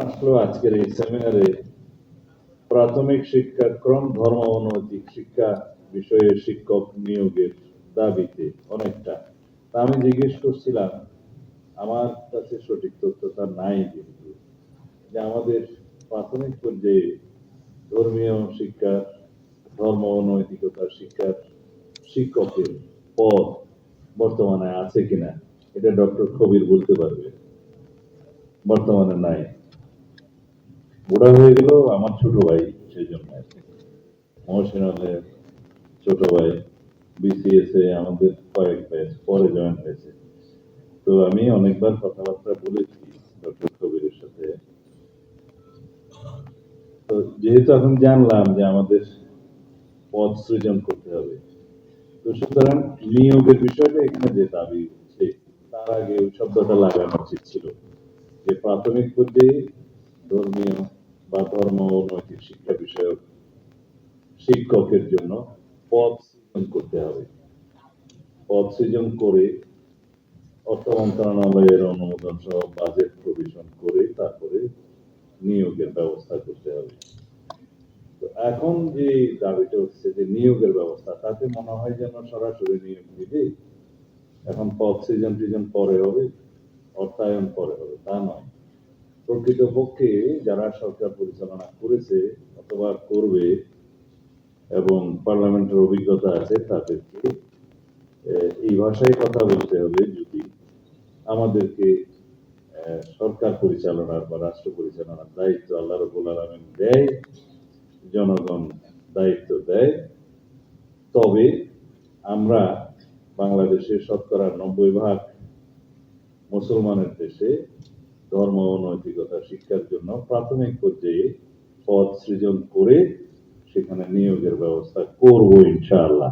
আসলো আজকের এই সেমিনারে প্রাথমিক শিক্ষাক্রম ধর্ম অনৈতিক শিক্ষা বিষয়ে শিক্ষক নিয়োগের দাবিতে অনেকটা। তা আমি জিজ্ঞেস করছিলাম, আমার কাছে সঠিক তথ্যটা নাই কিন্তু, যে আমাদের প্রাথমিক পর্যায়ে ধর্মীয় শিক্ষার ধর্ম ও নৈতিকতার শিক্ষার শিক্ষকের পদ বর্তমানে আছে কিনা, এটা ডক্টর কবির বলতে পারবে। বর্তমানে নাই। বুড়া হয়ে গেল আমার ছোট ভাই সেই জন্য আর কি। ছোট ভাই বিসিএস এ আমাদের কয়েক ব্যাচ পরে জয়েন হয়েছে তো আমি অনেকবার কথাবার্তা বলেছি ডক্টর কবিরের সাথে তো যেহেতু এখন জানলাম যে আমাদের পদ সৃজন করতে হবে, তো সুতরাং নিয়োগের বিষয়টা এখানে যে দাবি উঠছে তার আগে ওই শব্দটা লাগানো উচিত ছিল যে প্রাথমিক পর্যায়ে ধর্মীয় বা ধর্ম নৈতিক শিক্ষা বিষয়ক শিক্ষকের জন্য পদ সৃজন করতে হবে। পদ সৃজন করে অর্থ মন্ত্রণালয়ের অনুমোদন সহ বাজেট প্রভিশন করে তারপরে নিয়োগের ব্যবস্থা করতে হবে। তো এখন যে দাবিটা হচ্ছে যে নিয়োগের ব্যবস্থা, তাতে মনে হয় যেন সরাসরি নিয়োগ দিবে এখন পদ সৃজন সৃজন পরে হবে, অর্থায়ন পরে হবে, তা নয়। প্রকৃতপক্ষে যারা সরকার পরিচালনা করেছে অথবা করবে এবং পার্লামেন্টের অভিজ্ঞতা আছে, তাদেরকে এই ভাষায় কথা বলতে হবে যদি আমাদেরকে সরকার পরিচালনার বা রাষ্ট্র পরিচালনার দায়িত্ব আল্লাহ রবুল আলমিন দেয়, জনগণ দায়িত্ব দেয়, তবে আমরা বাংলাদেশের শতকরা নব্বই ভাগ মুসলমানের দেশে ধর্ম নৈতিকতা শিক্ষার জন্য প্রাথমিক পর্যায়ে পদ সৃজন করে সেখানে নিয়োগের ব্যবস্থা করব ইনশাআল্লাহ।